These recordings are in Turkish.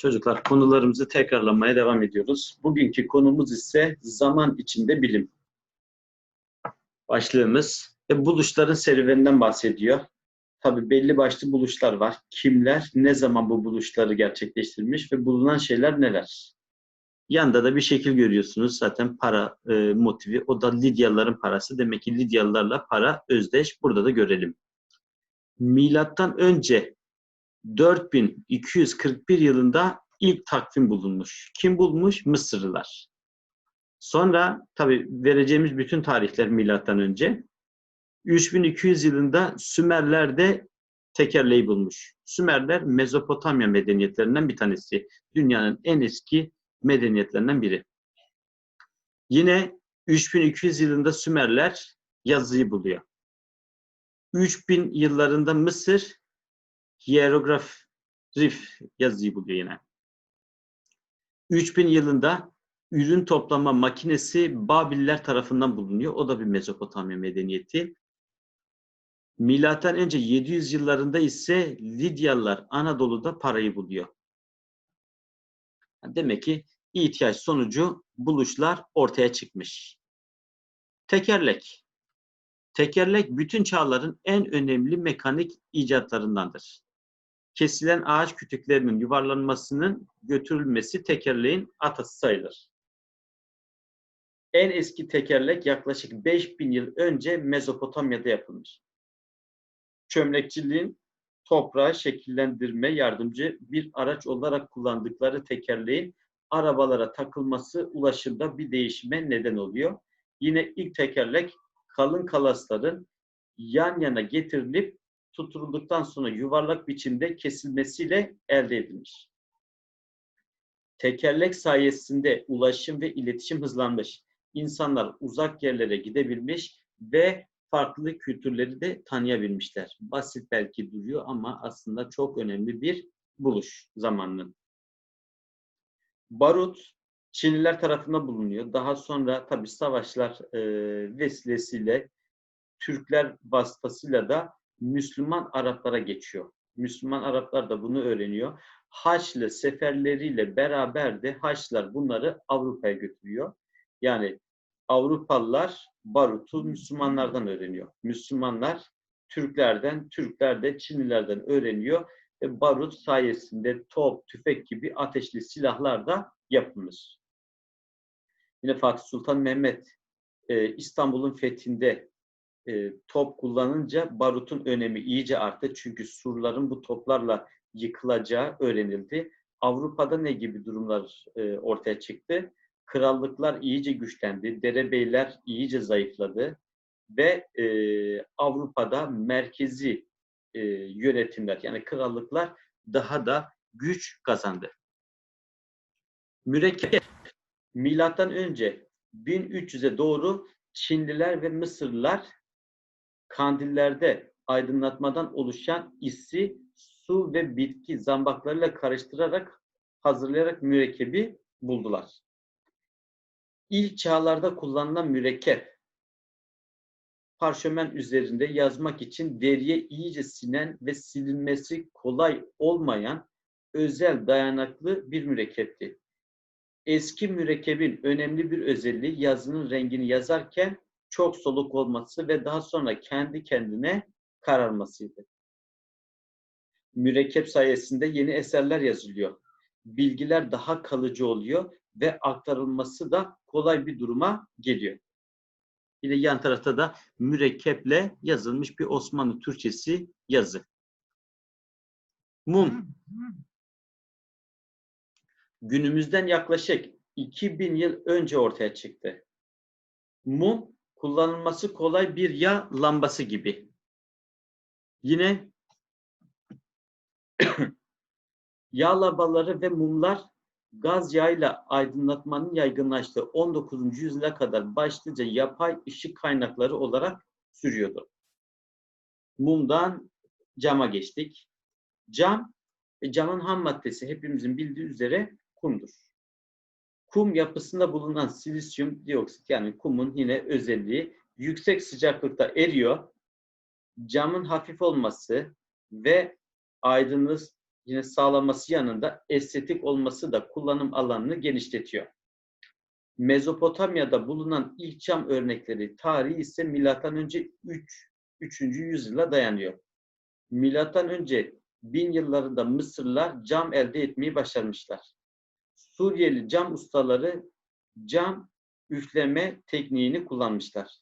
Çocuklar konularımızı tekrarlamaya devam ediyoruz. Bugünkü konumuz ise zaman içinde bilim. Başlığımız ve buluşların serüveninden bahsediyor. Tabi belli başlı buluşlar var. Kimler, ne zaman bu buluşları gerçekleştirmiş ve bulunan şeyler neler? Yanda da bir şekil görüyorsunuz zaten para e, motivi. O da Lidyalıların parası. Demek ki Lidyalılarla para özdeş. Burada da görelim. Milattan önce 4241 yılında ilk takvim bulunmuş. Kim bulmuş? Mısırlılar. Sonra tabi vereceğimiz bütün tarihler milattan önce 3200 yılında Sümerler de tekerleği bulmuş. Sümerler Mezopotamya medeniyetlerinden bir tanesi. Dünyanın en eski medeniyetlerinden biri. Yine 3200 yılında Sümerler yazıyı buluyor. 3000 yıllarında Mısır hierograf rif yazıyı buluyor yine. 3000 yılında ürün toplama makinesi Babiller tarafından bulunuyor. O da bir Mezopotamya medeniyeti. Milattan önce 700 yıllarında ise Lidyalılar Anadolu'da parayı buluyor. Demek ki ihtiyaç sonucu buluşlar ortaya çıkmış. Tekerlek. Tekerlek bütün çağların en önemli mekanik icatlarındandır. Kesilen ağaç kütüklerinin yuvarlanmasının götürülmesi tekerleğin atası sayılır. En eski tekerlek yaklaşık 5000 yıl önce Mezopotamya'da yapılmış. Çömlekçiliğin toprağı şekillendirme yardımcı bir araç olarak kullandıkları tekerleğin arabalara takılması ulaşımda bir değişime neden oluyor. Yine ilk tekerlek kalın kalasların yan yana getirilip tutulduktan sonra yuvarlak biçimde kesilmesiyle elde edilmiş. Tekerlek sayesinde ulaşım ve iletişim hızlanmış. İnsanlar uzak yerlere gidebilmiş ve farklı kültürleri de tanıyabilmişler. Basit belki duruyor ama aslında çok önemli bir buluş zamanının. Barut Çinliler tarafından bulunuyor. Daha sonra tabi savaşlar e, vesilesiyle Türkler vasıtasıyla da Müslüman Araplara geçiyor. Müslüman Araplar da bunu öğreniyor. Haçlı seferleriyle beraber de Haçlılar bunları Avrupa'ya götürüyor. Yani Avrupalılar barutu Müslümanlardan öğreniyor. Müslümanlar Türklerden, Türkler de Çinlilerden öğreniyor ve barut sayesinde top, tüfek gibi ateşli silahlar da yapılmış. Yine Fatih Sultan Mehmet İstanbul'un fethinde e, top kullanınca barutun önemi iyice arttı. Çünkü surların bu toplarla yıkılacağı öğrenildi. Avrupa'da ne gibi durumlar e, ortaya çıktı? Krallıklar iyice güçlendi, derebeyler iyice zayıfladı ve e, Avrupa'da merkezi e, yönetimler yani krallıklar daha da güç kazandı. Mürekkep milattan önce 1300'e doğru Çinliler ve Mısırlılar kandillerde aydınlatmadan oluşan isi su ve bitki zambaklarıyla karıştırarak hazırlayarak mürekkebi buldular. İlk çağlarda kullanılan mürekkep parşömen üzerinde yazmak için deriye iyice sinen ve silinmesi kolay olmayan özel dayanaklı bir mürekkepti. Eski mürekkebin önemli bir özelliği yazının rengini yazarken çok soluk olması ve daha sonra kendi kendine kararmasıydı. Mürekkep sayesinde yeni eserler yazılıyor. Bilgiler daha kalıcı oluyor ve aktarılması da kolay bir duruma geliyor. Yine yan tarafta da mürekkeple yazılmış bir Osmanlı Türkçesi yazı. Mum. Günümüzden yaklaşık 2000 yıl önce ortaya çıktı. Mum kullanılması kolay bir yağ lambası gibi. Yine yağ lambaları ve mumlar gaz yağıyla aydınlatmanın yaygınlaştığı 19. yüzyıla kadar başlıca yapay ışık kaynakları olarak sürüyordu. Mumdan cama geçtik. Cam ve camın ham maddesi hepimizin bildiği üzere kumdur. Kum yapısında bulunan silisyum dioksit yani kumun yine özelliği yüksek sıcaklıkta eriyor. Camın hafif olması ve aydınlık yine sağlaması yanında estetik olması da kullanım alanını genişletiyor. Mezopotamya'da bulunan ilk cam örnekleri tarihi ise milattan önce 3 3. yüzyıla dayanıyor. Milattan önce 1000 yıllarında Mısırlılar cam elde etmeyi başarmışlar. Suriyeli cam ustaları cam üfleme tekniğini kullanmışlar.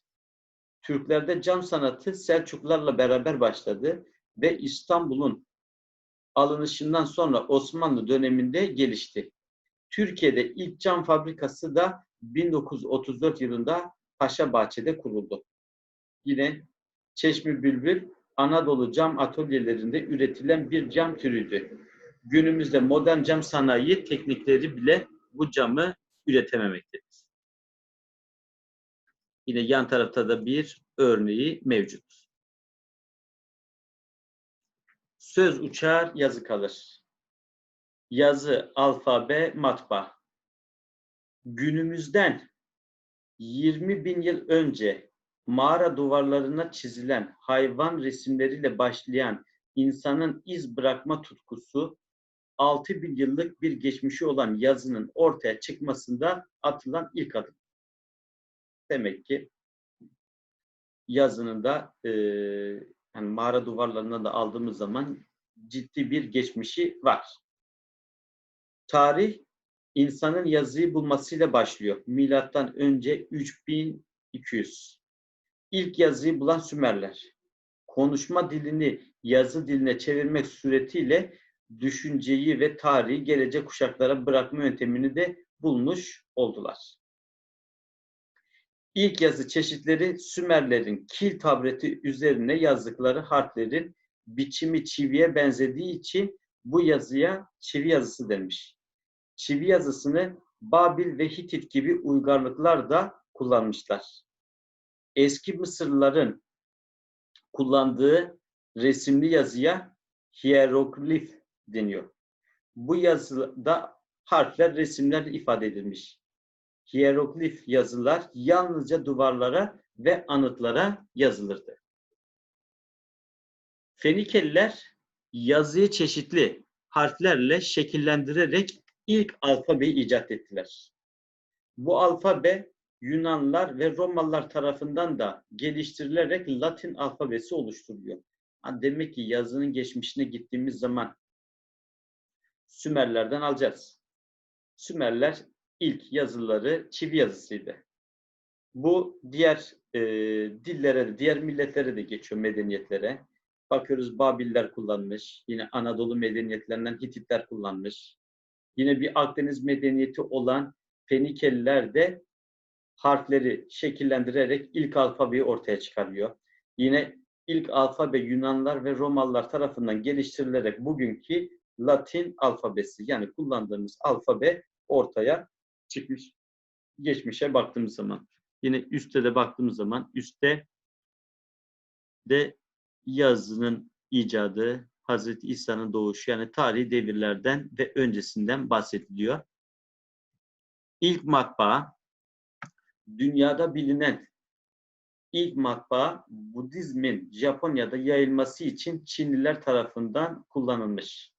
Türklerde cam sanatı Selçuklularla beraber başladı ve İstanbul'un alınışından sonra Osmanlı döneminde gelişti. Türkiye'de ilk cam fabrikası da 1934 yılında Paşabahçe'de kuruldu. Yine Çeşmi Bülbül Anadolu cam atölyelerinde üretilen bir cam türüydü. Günümüzde modern cam sanayi teknikleri bile bu camı üretememektedir. Yine yan tarafta da bir örneği mevcut. Söz uçar, yazı kalır. Yazı, alfabe, matbaa. Günümüzden 20 bin yıl önce mağara duvarlarına çizilen hayvan resimleriyle başlayan insanın iz bırakma tutkusu 6 bin yıllık bir geçmişi olan yazının ortaya çıkmasında atılan ilk adım. Demek ki yazının da e, yani mağara duvarlarına da aldığımız zaman ciddi bir geçmişi var. Tarih insanın yazıyı bulmasıyla başlıyor. Milattan önce 3200. İlk yazıyı bulan Sümerler. Konuşma dilini yazı diline çevirmek suretiyle düşünceyi ve tarihi gelecek kuşaklara bırakma yöntemini de bulmuş oldular. İlk yazı çeşitleri Sümerlerin kil tableti üzerine yazdıkları harflerin biçimi çiviye benzediği için bu yazıya çivi yazısı denmiş. Çivi yazısını Babil ve Hitit gibi uygarlıklar da kullanmışlar. Eski Mısırlıların kullandığı resimli yazıya hieroglif deniyor. Bu yazıda harfler, resimler ifade edilmiş. Hieroglif yazılar yalnızca duvarlara ve anıtlara yazılırdı. Fenikeliler yazıyı çeşitli harflerle şekillendirerek ilk alfabeyi icat ettiler. Bu alfabe Yunanlar ve Romalılar tarafından da geliştirilerek Latin alfabesi oluşturuluyor. Demek ki yazının geçmişine gittiğimiz zaman Sümerlerden alacağız. Sümerler ilk yazıları çivi yazısıydı. Bu diğer e, dillere diğer milletlere de geçiyor medeniyetlere. Bakıyoruz Babiller kullanmış. Yine Anadolu medeniyetlerinden Hititler kullanmış. Yine bir Akdeniz medeniyeti olan Fenikeliler de harfleri şekillendirerek ilk alfabeyi ortaya çıkarıyor. Yine ilk alfabe Yunanlar ve Romalılar tarafından geliştirilerek bugünkü Latin alfabesi yani kullandığımız alfabe ortaya çıkmış. Geçmişe baktığımız zaman. Yine üstte de baktığımız zaman üstte de yazının icadı, Hazreti İsa'nın doğuşu yani tarihi devirlerden ve öncesinden bahsediliyor. İlk matbaa dünyada bilinen ilk matbaa Budizmin Japonya'da yayılması için Çinliler tarafından kullanılmış.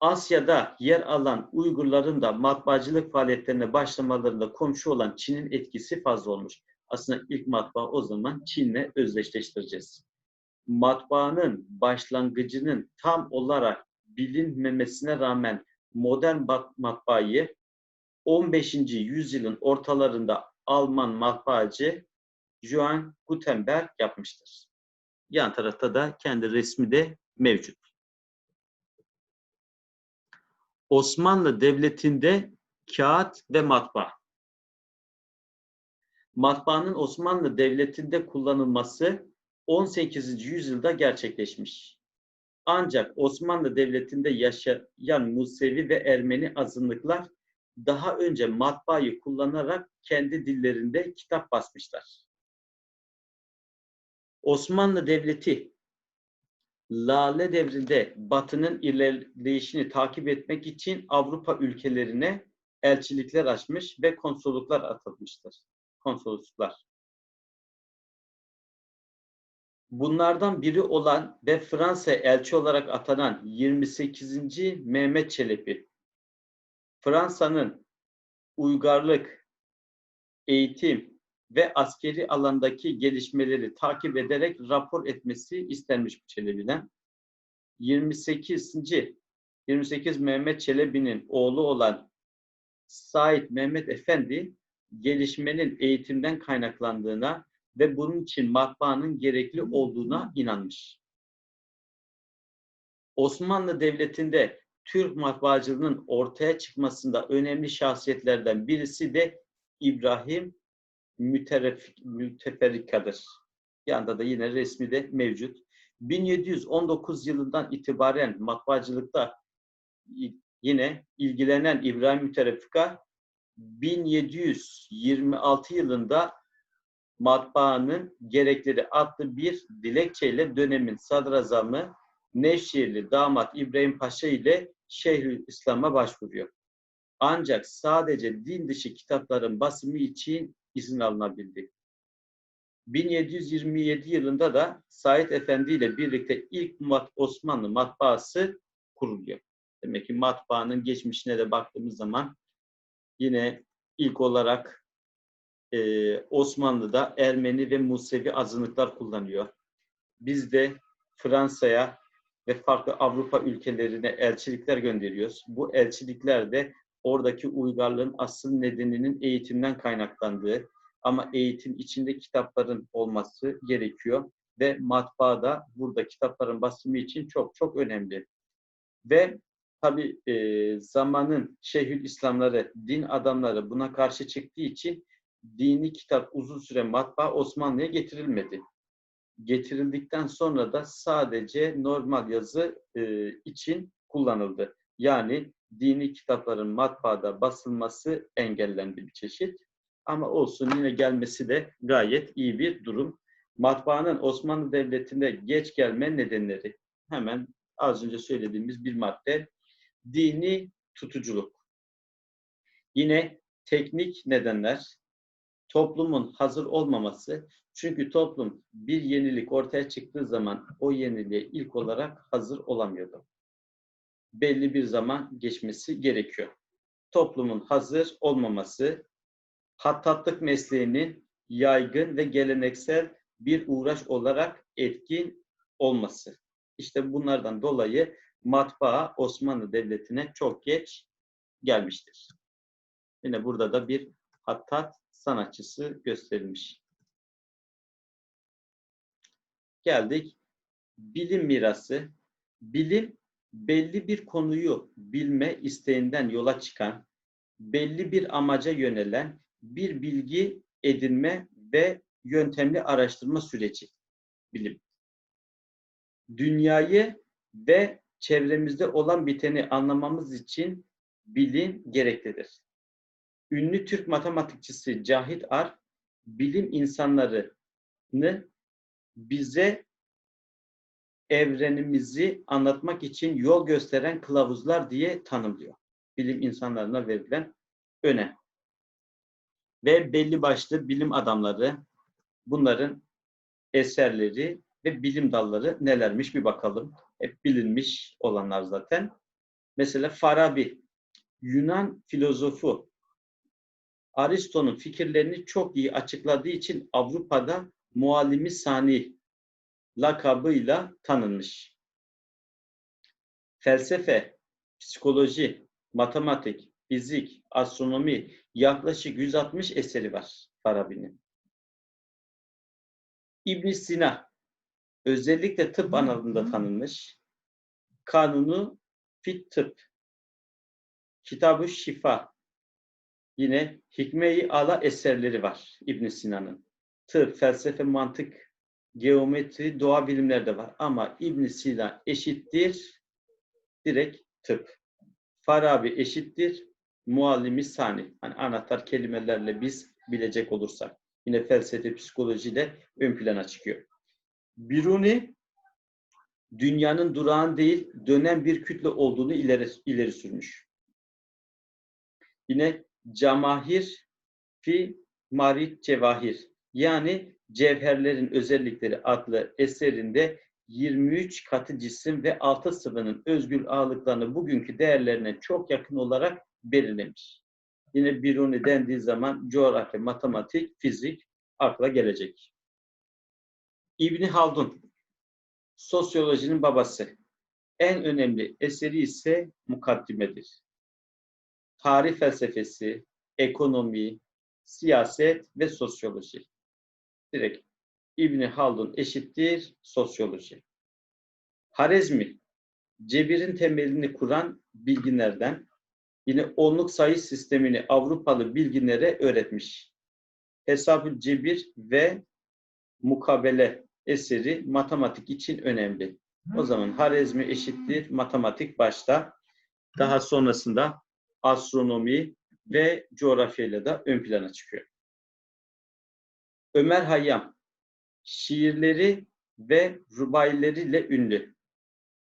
Asya'da yer alan Uygurların da matbaacılık faaliyetlerine başlamalarında komşu olan Çin'in etkisi fazla olmuş. Aslında ilk matbaa o zaman Çin'le özdeşleştireceğiz. Matbaanın başlangıcının tam olarak bilinmemesine rağmen modern matbaayı 15. yüzyılın ortalarında Alman matbaacı Johann Gutenberg yapmıştır. Yan tarafta da kendi resmi de mevcut. Osmanlı Devleti'nde kağıt ve matbaa. Matbaanın Osmanlı Devleti'nde kullanılması 18. yüzyılda gerçekleşmiş. Ancak Osmanlı Devleti'nde yaşayan Musevi ve Ermeni azınlıklar daha önce matbaayı kullanarak kendi dillerinde kitap basmışlar. Osmanlı Devleti Lale devrinde Batı'nın ilerleyişini takip etmek için Avrupa ülkelerine elçilikler açmış ve konsolosluklar atılmıştır. Konsolosluklar. Bunlardan biri olan ve Fransa elçi olarak atanan 28. Mehmet Çelebi, Fransa'nın uygarlık, eğitim ve askeri alandaki gelişmeleri takip ederek rapor etmesi istenmiş Çelebi'den. 28. 28 Mehmet Çelebi'nin oğlu olan Said Mehmet Efendi gelişmenin eğitimden kaynaklandığına ve bunun için matbaanın gerekli olduğuna inanmış. Osmanlı Devleti'nde Türk matbaacılığının ortaya çıkmasında önemli şahsiyetlerden birisi de İbrahim Müteferrika'dır. Yanında da yine resmi de mevcut. 1719 yılından itibaren matbaacılıkta yine ilgilenen İbrahim Müterefika 1726 yılında matbaanın gerekleri adlı bir dilekçeyle dönemin sadrazamı Nevşehirli damat İbrahim Paşa ile Şeyhül İslam'a başvuruyor. Ancak sadece din dışı kitapların basımı için izin alınabildi. 1727 yılında da Said Efendi ile birlikte ilk Osmanlı matbaası kuruluyor. Demek ki matbaanın geçmişine de baktığımız zaman yine ilk olarak e, Osmanlı'da Ermeni ve Musevi azınlıklar kullanıyor. Biz de Fransa'ya ve farklı Avrupa ülkelerine elçilikler gönderiyoruz. Bu elçilikler de oradaki uygarlığın asıl nedeninin eğitimden kaynaklandığı ama eğitim içinde kitapların olması gerekiyor ve matbaa da burada kitapların basımı için çok çok önemli. Ve tabi e, zamanın Şeyhül İslamları, din adamları buna karşı çıktığı için dini kitap uzun süre matbaa Osmanlı'ya getirilmedi. Getirildikten sonra da sadece normal yazı e, için kullanıldı. Yani dini kitapların matbaada basılması engellendi bir çeşit. Ama olsun yine gelmesi de gayet iyi bir durum. Matbaanın Osmanlı Devleti'nde geç gelme nedenleri hemen az önce söylediğimiz bir madde dini tutuculuk. Yine teknik nedenler, toplumun hazır olmaması. Çünkü toplum bir yenilik ortaya çıktığı zaman o yeniliğe ilk olarak hazır olamıyordu. Belli bir zaman geçmesi gerekiyor. Toplumun hazır olmaması, hattatlık mesleğinin yaygın ve geleneksel bir uğraş olarak etkin olması. İşte bunlardan dolayı matbaa Osmanlı Devleti'ne çok geç gelmiştir. Yine burada da bir hattat sanatçısı gösterilmiş. Geldik. Bilim mirası. Bilim belli bir konuyu bilme isteğinden yola çıkan, belli bir amaca yönelen bir bilgi edinme ve yöntemli araştırma süreci. Bilim. Dünyayı ve çevremizde olan biteni anlamamız için bilim gereklidir. Ünlü Türk matematikçisi Cahit Ar, bilim insanlarını bize evrenimizi anlatmak için yol gösteren kılavuzlar diye tanımlıyor. Bilim insanlarına verilen önem. Ve belli başlı bilim adamları, bunların eserleri ve bilim dalları nelermiş bir bakalım. Hep bilinmiş olanlar zaten. Mesela Farabi, Yunan filozofu. Aristo'nun fikirlerini çok iyi açıkladığı için Avrupa'da muallimi sani lakabıyla tanınmış. Felsefe, psikoloji, matematik, fizik, astronomi yaklaşık 160 eseri var Farabi'nin. İbn Sina özellikle tıp alanında tanınmış. Kanunu fit tıp. Kitabı Şifa. Yine Hikme-i Ala eserleri var İbn Sina'nın. Tıp, felsefe, mantık, geometri, doğa bilimleri de var. Ama İbn Sina eşittir direkt tıp. Farabi eşittir muallimi sani. Hani anahtar kelimelerle biz bilecek olursak. Yine felsefe, psikoloji de ön plana çıkıyor. Biruni dünyanın durağan değil, dönen bir kütle olduğunu ileri, ileri sürmüş. Yine camahir fi marit cevahir yani Cevherlerin Özellikleri adlı eserinde 23 katı cisim ve altı sıvının özgül ağırlıklarını bugünkü değerlerine çok yakın olarak belirlemiş. Yine Biruni dendiği zaman coğrafya, matematik, fizik akla gelecek. İbni Haldun, sosyolojinin babası. En önemli eseri ise mukaddimedir. Tarih felsefesi, ekonomi, siyaset ve sosyoloji. Direkt İbni Haldun eşittir sosyoloji. Harezmi, cebirin temelini kuran bilginlerden yine onluk sayı sistemini Avrupalı bilginlere öğretmiş. Hesabı cebir ve mukabele eseri matematik için önemli. O zaman Harezmi eşittir matematik başta. Daha sonrasında astronomi ve coğrafyayla da ön plana çıkıyor. Ömer Hayyam şiirleri ve rubaileriyle ünlü.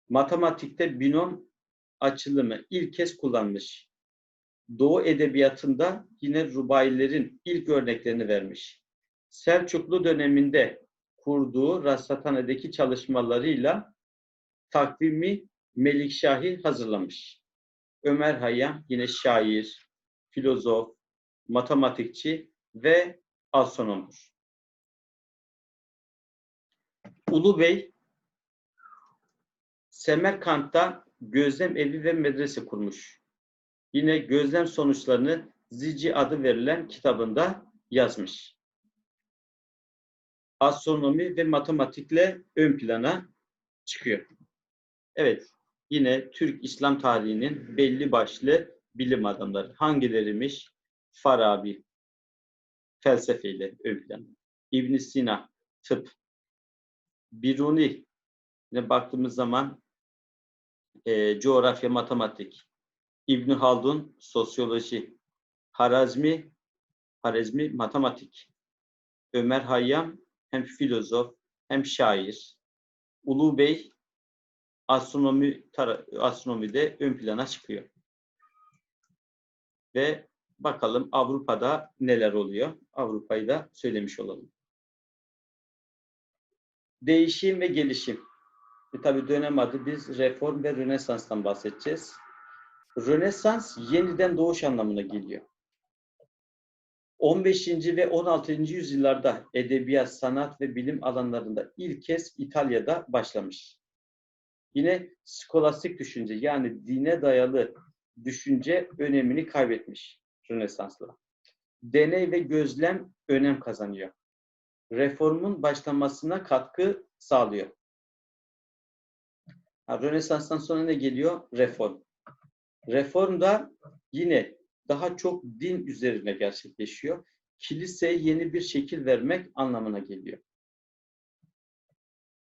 Matematikte binom açılımı ilk kez kullanmış. Doğu edebiyatında yine rubailerin ilk örneklerini vermiş. Selçuklu döneminde kurduğu rasathanedeki çalışmalarıyla takvimi Melikşahi hazırlamış. Ömer Hayyam yine şair, filozof, matematikçi ve astronomdur. Ulu Bey Semerkant'ta gözlem evi ve medrese kurmuş. Yine gözlem sonuçlarını Zici adı verilen kitabında yazmış. Astronomi ve matematikle ön plana çıkıyor. Evet, yine Türk İslam tarihinin belli başlı bilim adamları. Hangileriymiş? Farabi, felsefeyle ön plana. ibn Sina, tıp. Biruni, yine baktığımız zaman e, coğrafya, matematik. İbn Haldun, sosyoloji. Harazmi, Harazmi, matematik. Ömer Hayyam, hem filozof, hem şair. Ulu Bey, astronomi astronomide ön plana çıkıyor. Ve bakalım Avrupa'da neler oluyor? Avrupa'yı da söylemiş olalım. Değişim ve gelişim. E, tabii dönem adı biz reform ve rönesanstan bahsedeceğiz. Rönesans yeniden doğuş anlamına geliyor. 15. ve 16. yüzyıllarda edebiyat, sanat ve bilim alanlarında ilk kez İtalya'da başlamış. Yine skolastik düşünce yani dine dayalı düşünce önemini kaybetmiş Rönesans'la. Deney ve gözlem önem kazanıyor. Reformun başlamasına katkı sağlıyor. Rönesans'tan sonra ne geliyor? Reform. Reformda yine daha çok din üzerine gerçekleşiyor. Kiliseye yeni bir şekil vermek anlamına geliyor.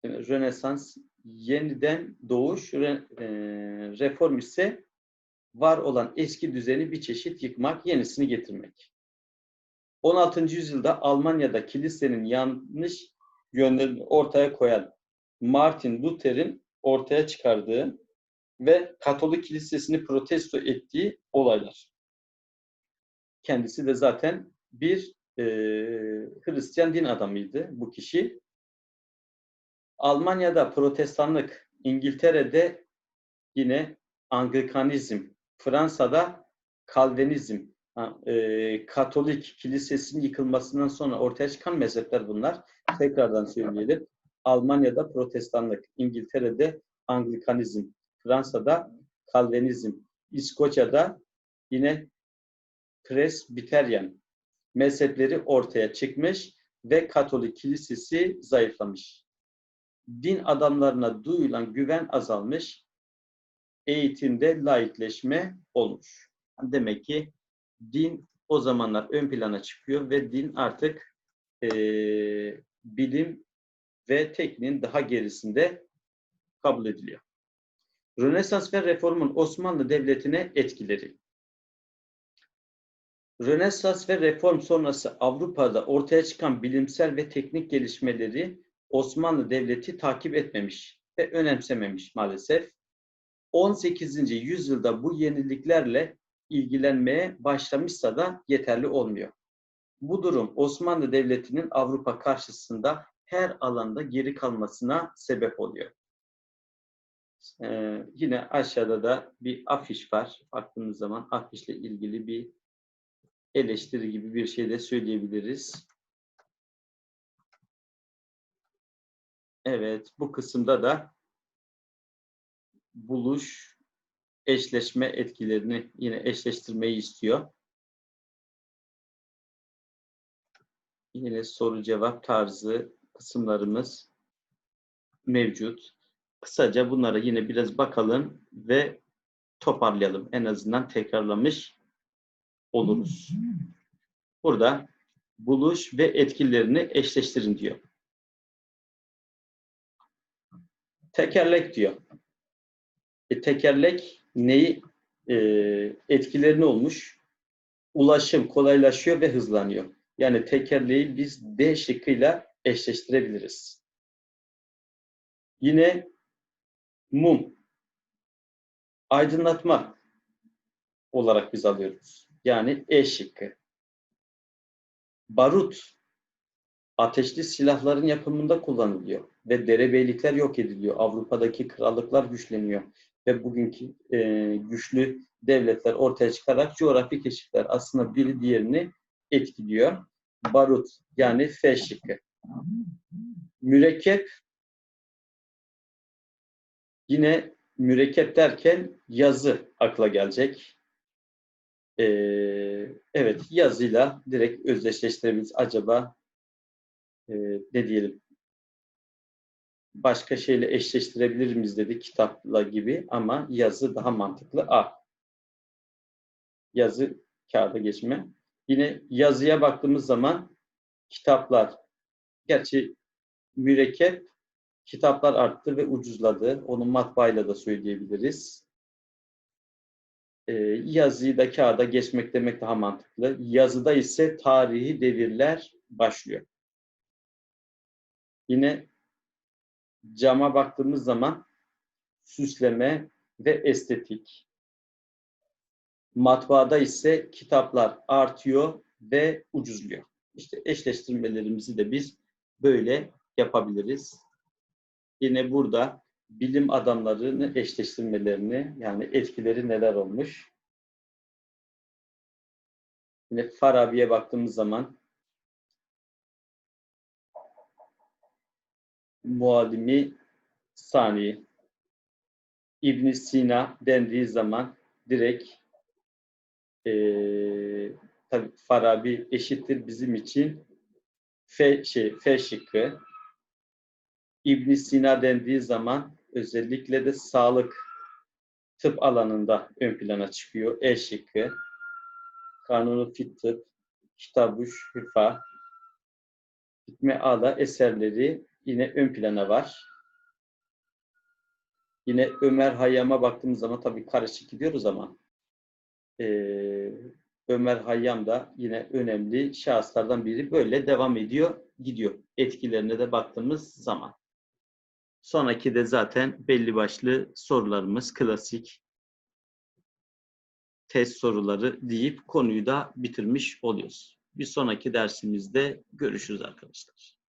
Rönesans yeniden doğuş, reform ise var olan eski düzeni bir çeşit yıkmak, yenisini getirmek. 16. yüzyılda Almanya'da kilisenin yanlış yönlerini ortaya koyan Martin Luther'in ortaya çıkardığı ve Katolik kilisesini protesto ettiği olaylar. Kendisi de zaten bir e, Hristiyan din adamıydı bu kişi. Almanya'da protestanlık, İngiltere'de yine Anglikanizm, Fransa'da Kalvinizm, e, Katolik kilisesinin yıkılmasından sonra ortaya çıkan mezhepler bunlar. Tekrardan söyleyelim. Almanya'da protestanlık, İngiltere'de Anglikanizm, Fransa'da Kalvinizm, İskoçya'da yine Presbiteryen mezhepleri ortaya çıkmış ve Katolik kilisesi zayıflamış. Din adamlarına duyulan güven azalmış, eğitimde laikleşme olmuş. Demek ki din o zamanlar ön plana çıkıyor ve din artık e, bilim ve tekniğin daha gerisinde kabul ediliyor. Rönesans ve reformun Osmanlı Devleti'ne etkileri. Rönesans ve reform sonrası Avrupa'da ortaya çıkan bilimsel ve teknik gelişmeleri Osmanlı Devleti takip etmemiş ve önemsememiş maalesef. 18. yüzyılda bu yeniliklerle ilgilenmeye başlamışsa da yeterli olmuyor. Bu durum Osmanlı Devleti'nin Avrupa karşısında her alanda geri kalmasına sebep oluyor. Ee, yine aşağıda da bir afiş var. Baktığımız zaman afişle ilgili bir eleştiri gibi bir şey de söyleyebiliriz. Evet, bu kısımda da buluş, eşleşme etkilerini yine eşleştirmeyi istiyor. Yine soru cevap tarzı kısımlarımız mevcut. Kısaca bunlara yine biraz bakalım ve toparlayalım. En azından tekrarlamış oluruz. Burada buluş ve etkilerini eşleştirin diyor. Tekerlek diyor. E, tekerlek neyi e, etkilerini olmuş? Ulaşım kolaylaşıyor ve hızlanıyor. Yani tekerleği biz D şıkkıyla eşleştirebiliriz. Yine mum, aydınlatma olarak biz alıyoruz. Yani E şıkkı. Barut, ateşli silahların yapımında kullanılıyor ve derebeylikler yok ediliyor. Avrupa'daki krallıklar güçleniyor ve bugünkü e, güçlü devletler ortaya çıkarak coğrafi keşifler aslında biri diğerini etkiliyor. Barut yani F şıkkı. Mürekkep yine mürekkep derken yazı akla gelecek. Ee, evet yazıyla direkt özdeşleştirebiliriz. Acaba e, ne diyelim başka şeyle eşleştirebilir miyiz dedi kitapla gibi ama yazı daha mantıklı. A. Yazı kağıda geçme. Yine yazıya baktığımız zaman kitaplar. Gerçi mürekkep kitaplar arttı ve ucuzladı. Onu matbaayla da söyleyebiliriz. Ee, yazıyı da kağıda geçmek demek daha mantıklı. Yazıda ise tarihi devirler başlıyor. Yine cama baktığımız zaman süsleme ve estetik. Matbaada ise kitaplar artıyor ve ucuzluyor. İşte eşleştirmelerimizi de biz böyle yapabiliriz. Yine burada bilim adamlarını eşleştirmelerini yani etkileri neler olmuş. Yine Farabi'ye baktığımız zaman muallimi sani İbn Sina dendiği zaman direkt e, tabi Farabi eşittir bizim için F, şey, F şıkkı. İbn Sina dendiği zaman özellikle de sağlık tıp alanında ön plana çıkıyor. E şıkkı. Kanunu Fit Tıp, Kitabuş Hüfa, Hikme Ala eserleri yine ön plana var. Yine Ömer Hayyam'a baktığımız zaman tabii karışık gidiyoruz ama e, Ömer Hayyam da yine önemli şahıslardan biri. Böyle devam ediyor, gidiyor. Etkilerine de baktığımız zaman. Sonraki de zaten belli başlı sorularımız, klasik test soruları deyip konuyu da bitirmiş oluyoruz. Bir sonraki dersimizde görüşürüz arkadaşlar.